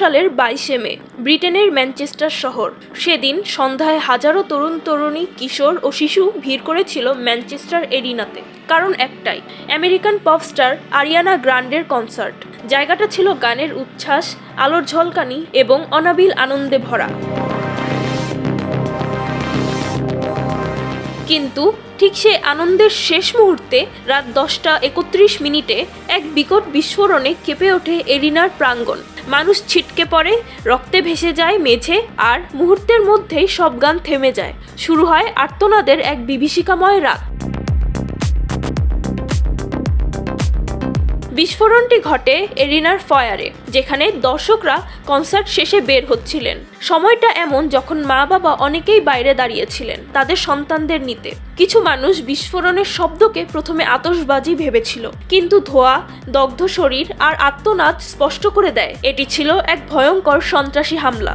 সালের বাইশে মে, ব্রিটেনের ম্যানচেস্টার শহর। সেদিন সন্ধ্যায় হাজারো তরুণ তরুণী, কিশোর ও শিশু ভিড় করেছিল ম্যানচেস্টার এরিনাতে। কারণ একটাই, আমেরিকান পপ স্টার আরিয়ানা গ্রান্ডের কনসার্ট। জায়গাটা ছিল গানের উচ্ছ্বাস, আলোর ঝলকানি এবং অনাবিল আনন্দে ভরা। কিন্তু ঠিক সে আনন্দের শেষ মুহূর্তে রাত দশটা একত্রিশ মিনিটে এক বিকট বিস্ফোরণে কেঁপে ওঠে এরিনার প্রাঙ্গণ। মানুষ ছিটকে পড়ে, রক্তে ভেসে যায় মেঝে আর মুহূর্তের মধ্যেই সব গান থেমে যায়। শুরু হয় আর্তনাদের এক বিভীষিকাময় রাত। বিস্ফোরণটি ঘটে এরিনার ফয়ারে, যেখানে দর্শকরা কনসার্ট শেষে বের হচ্ছিলেন। সময়টা এমন যখন মা বাবা অনেকেই বাইরে দাঁড়িয়েছিলেন তাদের সন্তানদের নিতে। কিছু মানুষ বিস্ফোরণের শব্দকে প্রথমে আতসবাজি ভেবেছিল, কিন্তু ধোয়া, দগ্ধ শরীর আর আত্মনাদ স্পষ্ট করে দেয়। এটি ছিল এক ভয়ঙ্কর সন্ত্রাসী হামলা।